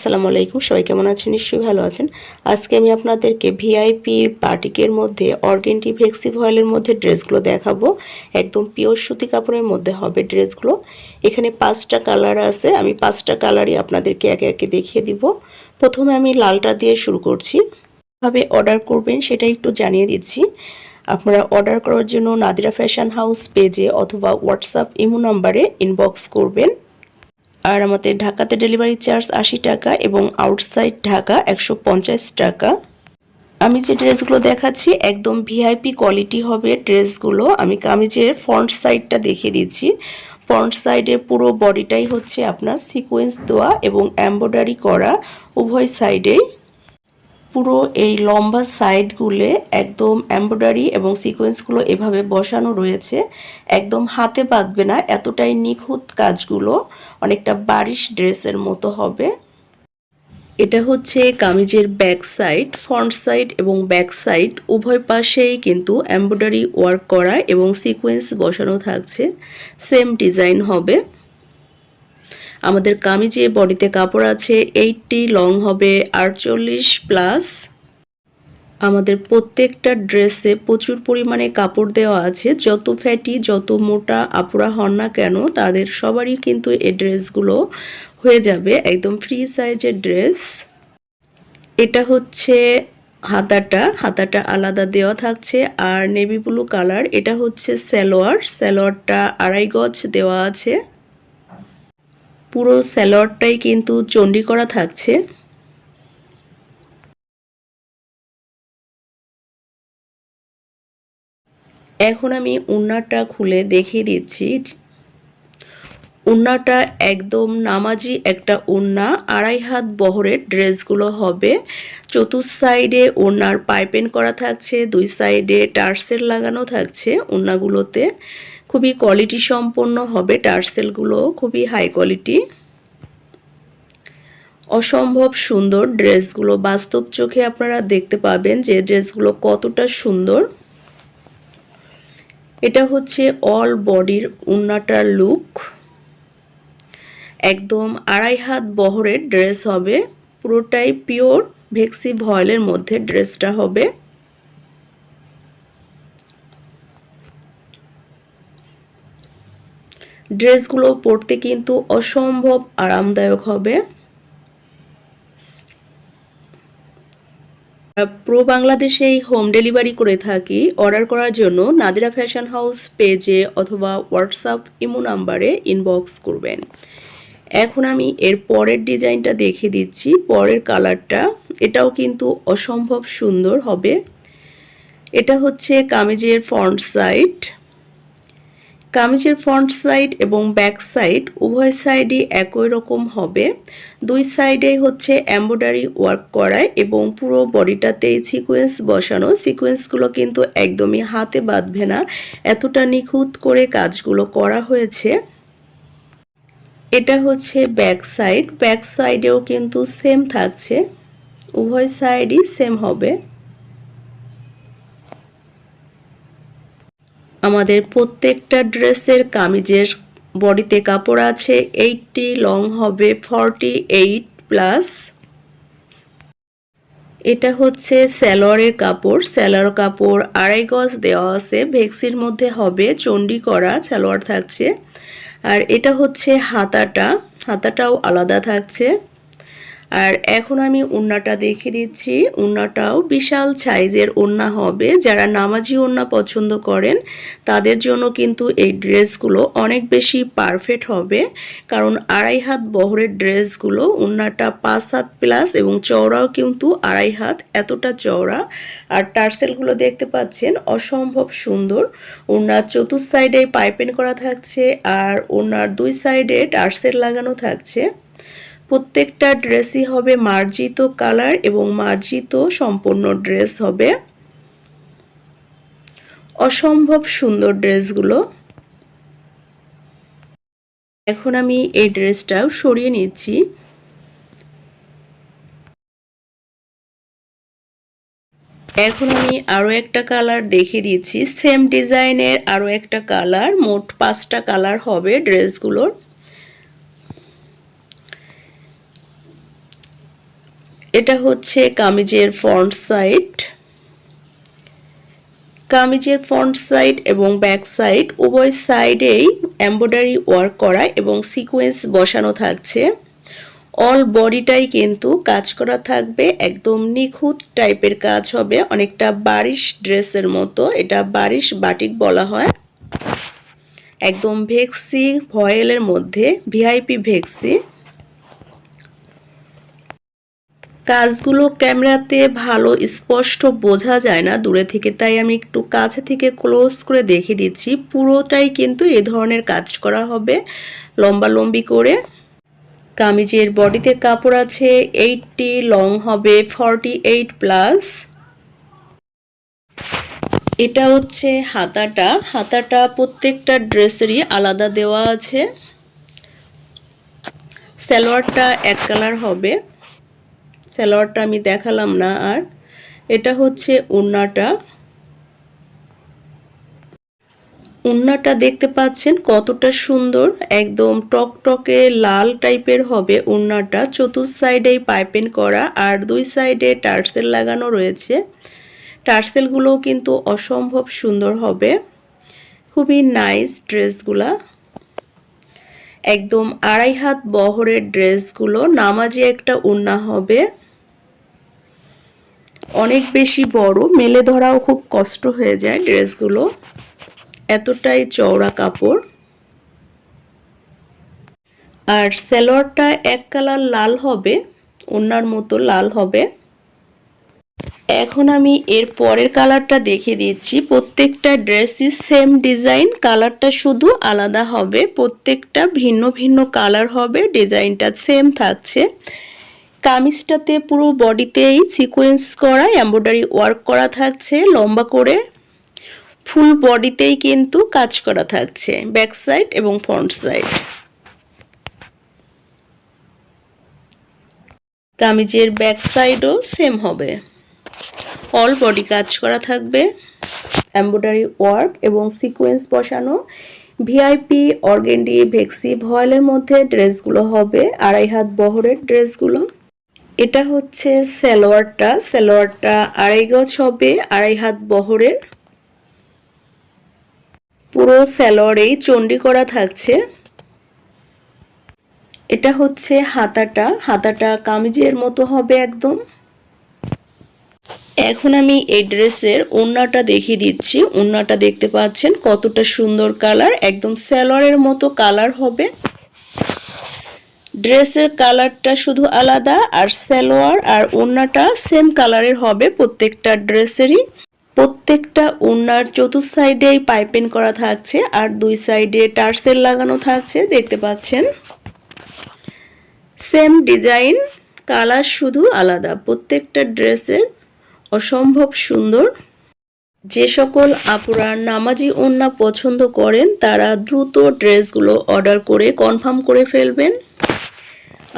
আসসালামু আলাইকুম। সবাই কেমন আছেন? নিশ্চয়ই ভালো আছেন। আজকে আমি আপনাদেরকে ভিআইপি বাটিকের মধ্যে অর্গেন্টি ভেক্সি ভয়েলের মধ্যে ড্রেসগুলো দেখাবো। একদম পিওর সুতি কাপড়ের মধ্যে হবে ড্রেসগুলো। এখানে পাঁচটা কালার আছে। আমি পাঁচটা কালারই আপনাদেরকে একে একে দেখিয়ে দিব। প্রথমে আমি লালটা দিয়ে শুরু করছি। কীভাবে অর্ডার করবেন সেটা একটু জানিয়ে দিচ্ছি। আপনারা অর্ডার করার জন্য নাদিরা ফ্যাশন হাউস পেজে অথবা হোয়াটসঅ্যাপ ইমো নাম্বারে ইনবক্স করবেন। আর আমাদের ঢাকাতে ডেলিভারি চার্জ আশি টাকা এবং আউটসাইড ঢাকা একশো পঞ্চাশ টাকা। আমি যে ড্রেসগুলো দেখাচ্ছি, একদম ভিআইপি কোয়ালিটি হবে ড্রেসগুলো। আমি কামিজের ফ্রন্ট সাইডটা দেখিয়ে দিচ্ছি। ফ্রন্ট সাইডে পুরো বডিটাই হচ্ছে আপনার সিকোয়েন্স দেওয়া এবং এম্ব্রয়ডারি করা উভয় সাইডেই। পুরো এই লম্বা সাইডগুলো একদম এমব্রয়ডারি এবং সিকোয়েন্সগুলো এভাবে বসানো রয়েছে। একদম হাতে বাঁধবে না, এতটাই নিখুঁত কাজগুলো, অনেকটা বারিশ ড্রেসের মতো হবে। এটা হচ্ছে কামিজের ব্যাক সাইড, ফ্রন্ট সাইড এবং ব্যাক সাইড। উভয় পাশেই কিন্তু এমব্রয়ডারি ওয়ার্ক করা এবং সিকোয়েন্স বসানো থাকছে। সেম ডিজাইন হবে। আমাদের কামিজে বডিতে কাপড় আছে এইটটি লং হবে, আটচল্লিশ প্লাস আমাদের প্রত্যেকটা ড্রেসে প্রচুর পরিমাণে কাপড় দেওয়া আছে, যত ফ্যাটি, যত মোটা আপুরা হন না কেন, তাদের সবারই কিন্তু এই ড্রেসগুলো হয়ে যাবে, একদম ফ্রি সাইজের ড্রেস এটা হচ্ছে হাতাটা হাতাটা আলাদা দেওয়া থাকছে, আর নেভি ব্লু কালার এটা হচ্ছে স্যালোয়ার স্যালোয়ারটা আড়াই গজ দেওয়া আছে। পুরো স্যালোয়ারটাই কিন্তু চণ্ডী করা থাকছে। এখন আমি উন্নাটা খুলে দেখিয়ে দিচ্ছি। উন্নাটা একদম নামাজি একটা উন্না, আড়াই হাত বহরের ড্রেসগুলো হবে। চতুর সাইডে ওনার পাইপেন করা থাকছে, দুই সাইডে টার্সেল লাগানো থাকছে উন্নাগুলোতে। খুবই কোয়ালিটি সম্পন্ন হবে টার্সেলগুলো খুবই হাই কোয়ালিটি অসম্ভব সুন্দর ড্রেসগুলো বাস্তব চোখে আপনারা দেখতে পাবেন যে ড্রেসগুলো কতটা সুন্দর। এটা হচ্ছে অল বডির উন্নাটার লুক একদম আড়াই হাত বহরের ড্রেস হবে, পুরোটাই পিওর ভেক্সি ভয়েলের মধ্যে ড্রেসটা হবে। ড্রেসগুলো পরতে কিন্তু অসম্ভব আরামদায়ক হবে। প্রো বাংলাদেশে হোম ডেলিভারি করে থাকি। অর্ডার করার জন্য নাদিরা ফ্যাশন হাউস পেজে অথবা হোয়াটসঅ্যাপ ইমো নাম্বারে ইনবক্স করবেন। এখন আমি এর পরের ডিজাইনটা দেখে দিচ্ছি, পরের কালারটা এটাও কিন্তু অসম্ভব সুন্দর হবে। এটা হচ্ছে কামিজের ফ্রন্ট সাইড কামিজের ফ্রন্ট সাইড এবং ব্যাক সাইড উভয় সাইডই একই রকম হবে। দুই সাইডেই হচ্ছে এম্ব্রয়ডারি ওয়ার্ক করায় এবং পুরো বডিটাতেই সিকোয়েন্স বসানো। সিকোয়েন্সগুলো কিন্তু একদমই হাতে বাঁধবে না। এতটা নিখুঁত করে কাজগুলো করা হয়েছে। এটা হচ্ছে ব্যাক সাইড। ব্যাক সাইডেও কিন্তু সেম থাকছে। উভয় সাইডই সেম হবে। আমাদের প্রত্যেকটা ড্রেসের কামিজের বডিতে কাপড় আছে এইটটি লং হবে ফর্টি এইট প্লাস এটা হচ্ছে স্যালোয়ারের কাপড়, স্যালোয়ার কাপড় আড়াই গজ দেওয়া আছে, ভেক্সির মধ্যে হবে, চণ্ডী করা স্যালোয়ার থাকছে। আর এটা হচ্ছে হাতাটা, হাতাটাও আলাদা থাকছে। আর এখন আমি উন্নাটা দেখে দিচ্ছি। উন্নাটাও বিশাল সাইজের ওন্না হবে। যারা নামাজি ওন্না পছন্দ করেন, তাদের জন্য কিন্তু এই ড্রেসগুলো অনেক বেশি পারফেক্ট হবে। কারণ আড়াই হাত বহরের ড্রেসগুলো, উন্নাটা পাঁচ হাত প্লাস এবং চওড়াও কিন্তু আড়াই হাত, এতটা চওড়া। আর টার্সেলগুলো দেখতে পাচ্ছেন, অসম্ভব সুন্দর। ওনার চতুর সাইডে পাইপেন করা থাকছে আর ওনার দুই সাইডে টার্সেল লাগানো থাকছে। প্রত্যেকটা ড্রেসই হবে মার্জিত কালার এবং মার্জিত সম্পূর্ণ ড্রেস হবে। অসম্ভব সুন্দর ড্রেসগুলো এখন আমি এই ড্রেসটাও সরিয়ে নিচ্ছি। এখন আমি আরও একটা কালার দেখিয়ে দিচ্ছি। সেম ডিজাইনের আরও একটা কালার মোট পাঁচটা কালার হবে ড্রেসগুলোর এটা হচ্ছে কামিজের ফ্রন্ট সাইড। কামিজের ফ্রন্ট সাইড এবং ব্যাক সাইড উভয় সাইডেই এমব্রয়ডারি ওয়ার্ক করা এবং সিকোয়েন্স বসানো থাকছে। অল বডিটাই কিন্তু কাজ করা থাকবে, একদম নিখুঁত টাইপের কাজ হবে, অনেকটা বারিশ ড্রেসের মতো, এটা বারিশ বাটিক বলা হয়। একদম ভেক্সি ভয়েলের মধ্যে, ভিআইপি ভেক্সি। কাজগুলো ক্যামেরাতে ভালো, স্পষ্ট বোঝা যায় না দূরে থেকে, তাই আমি একটু কাছে থেকে ক্লোজ করে দেখে দিচ্ছি। পুরোটাই কিন্তু এ ধরনের কাজ করা হবে, লম্বা লম্বি করে। কামিজের বডিতে কাপড় আছে এইটটি লং হবে ফর্টি এইট প্লাস এটা হচ্ছে হাতাটা। হাতাটা প্রত্যেকটা ড্রেসেরই আলাদা দেওয়া আছে। সালোয়ারটা এক কালার হবে। সালোয়ারটা আমি দেখালাম না আর। এটা হচ্ছে উন্নাটা। উন্নাটা দেখতে পাচ্ছেন কতটা সুন্দর, একদম টকটকে লাল টাইপের হবে উন্নাটা। চতুর সাইডেই পাইপেন করা আর দুই সাইডে টার্সেল লাগানো রয়েছে। টার্সেলগুলোও কিন্তু অসম্ভব সুন্দর হবে। খুবই নাইস ড্রেসগুলা। একদম আড়াই হাত বহরের ড্রেসগুলো, নামাজে একটা উন্না হবে। অনেক বেশি বড়, মেলে ধরাও খুব কষ্ট হয়ে যায় ড্রেসগুলো। এতটাই চওড়া কাপড়। আর সেলোয়ারটা এক কালার লাল হবে ওনার মতো লাল হবে। এখন আমি এর পরের কালারটা দেখে দিচ্ছি। প্রত্যেকটা ড্রেসই সেম ডিজাইন কালারটা শুধু আলাদা হবে। প্রত্যেকটা ভিন্ন ভিন্ন কালার হবে, ডিজাইনটা সেম থাকছে। কামিজটাতে পুরো বডিতেই সিকোয়েন্স করা এম্ব্রয়ডারি ওয়ার্ক করা থাকছে, লম্বা করে। ফুল বডিতেই কিন্তু কাজ করা থাকছে ব্যাক সাইড এবং ফ্রন্ট সাইড কামিজের ব্যাক সাইডও সেম হবে। অল বডি কাজ করা থাকবে। এম্ব্রয়ডারি ওয়ার্ক এবং সিকোয়েন্স বসানো। ভিআইপি অর্গেন্ডি ভেক্সি ভয়েলের মধ্যে ড্রেসগুলো হবে, আড়াই হাত বহরের ড্রেসগুলো এটা হচ্ছে সালোয়ারটা। সালোয়ারটা আড়াই গজ হবে, আড়াই হাত বহরের। পুরো স্যালোয়ারেই চণ্ডী করা থাকছে। এটা হচ্ছে হাতাটা। হাতাটা কামিজের মতো হবে একদম। এখন আমি এই ড্রেসের ওড়নাটা দেখিয়ে দিচ্ছি। ওড়নাটা দেখতে পাচ্ছেন কতটা সুন্দর কালার। একদম স্যালোয়ারের মতো কালার হবে। ড্রেসের কালারটা শুধু আলাদা আর সালোয়ার আর ওড়নাটা সেম কালারের হবে প্রত্যেকটা ড্রেসেরই। প্রত্যেকটা ওড়নার চতুর সাইডেই পাইপেন করা থাকছে আর দুই সাইডে টার্সেল লাগানো থাকছে, দেখতে পাচ্ছেন? সেম ডিজাইন, কালার শুধু আলাদা, প্রত্যেকটা ড্রেসের অসম্ভব সুন্দর। যে সকল আপুরা নামাজি ওড়না পছন্দ করেন, তারা দ্রুত ড্রেসগুলো অর্ডার করে কনফার্ম করে ফেলবেন।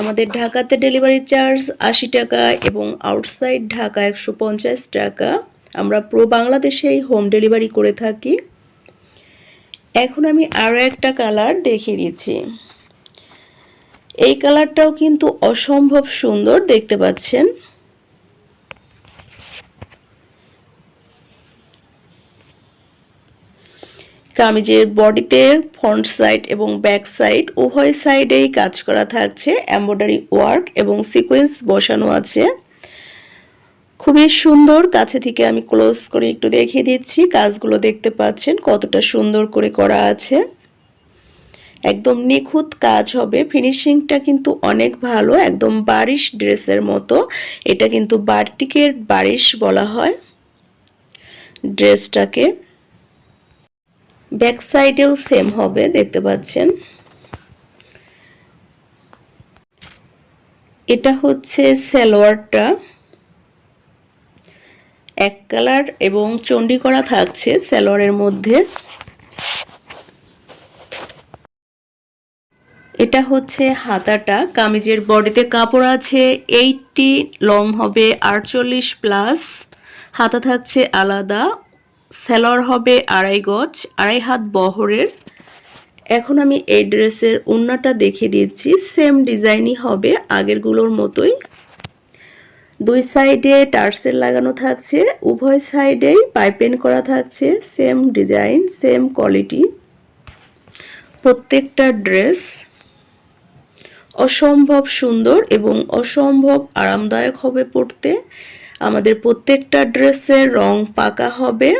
আমাদের ঢাকাতে ডেলিভারি চার্জ আশি টাকা এবং আউটসাইড ঢাকা একশো পঞ্চাশ টাকা। আমরা পুরো বাংলাদেশেই হোম ডেলিভারি করে থাকি। এখন আমি আরও একটা কালার দেখিয়ে দিচ্ছি। এই কালারটাও কিন্তু অসম্ভব সুন্দর দেখতে পাচ্ছেন। কামিজের বডিতে ফ্রন্ট সাইড এবং ব্যাক সাইড উভয় সাইডেই কাজ করা থাকছে। এম্ব্রয়ডারি ওয়ার্ক এবং সিকোয়েন্স বসানো আছে। খুবই সুন্দর, কাছে থেকে আমি ক্লোজ করে একটু দেখিয়ে দিচ্ছি। কাজগুলো দেখতে পাচ্ছেন কতটা সুন্দর করে করা আছে। একদম নিখুঁত কাজ হবে। ফিনিশিংটা কিন্তু অনেক ভালো, একদম বারিশ ড্রেসের মতো। এটা কিন্তু বারটিকের বারিশ বলা হয়, ড্রেসটাকে। ব্যাক সাইডেও সেম হবে, দেখতে পাচ্ছেন। এটা হচ্ছে সালোয়ারটা। এক কালার এবং চণ্ডী করা থাকছে সালোয়ারের মধ্যে। এটা হচ্ছে হাতাটা, কামিজের বডিতে কাপড় আছে এইটটি, লং হবে আটচল্লিশ প্লাস। হাতা থাকছে আলাদা সেলর হবে আড়াই গজ, আড়াই হাত বহরের। এখন আমি এই ড্রেসের উন্নাটা দেখে দিচ্ছি। সেম ডিজাইনই হবে আগেরগুলোর মতোই। দুই সাইডে টার্সেল লাগানো থাকছে, উভয় সাইডেই পাইপেন করা থাকছে। Same design, same quality. প্রত্যেকটা ড্রেস অসম্ভব সুন্দর এবং অসম্ভব আরামদায়ক হবে পড়তে আমাদের প্রত্যেকটা ড্রেসের রং পাকা হবে।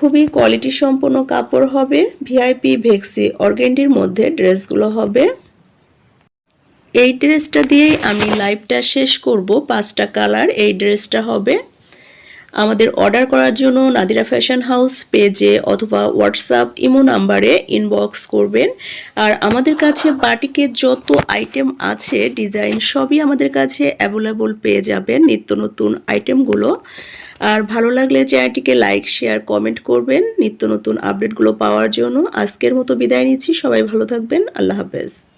খুবই কোয়ালিটি সম্পন্ন কাপড় হবে ভিআইপি ভেক্সি অর্গেন্ডির মধ্যে ড্রেসগুলো হবে। এই ড্রেসটা দিয়েই আমি লাইভটা শেষ করব, পাঁচটা কালার এই ড্রেসটা হবে। আমাদের অর্ডার করার জন্য নাদিরা ফ্যাশন হাউস পেজে অথবা হোয়াটসঅ্যাপ ইমো নাম্বারে ইনবক্স করবেন। আর আমাদের কাছে বাটিকের যত আইটেম আছে ডিজাইন সবই আমাদের কাছে অ্যাভেলেবল পেয়ে যাবেন। নিত্য নতুন আইটেমগুলো আর ভালো লাগলে চ্যানেলটিকে লাইক, শেয়ার, কমেন্ট করবেন। নিত্য নতুন আপডেটগুলো পাওয়ার জন্য আজকের মতো বিদায় নিচ্ছি। সবাই ভালো থাকবেন। আল্লাহ হাফেজ।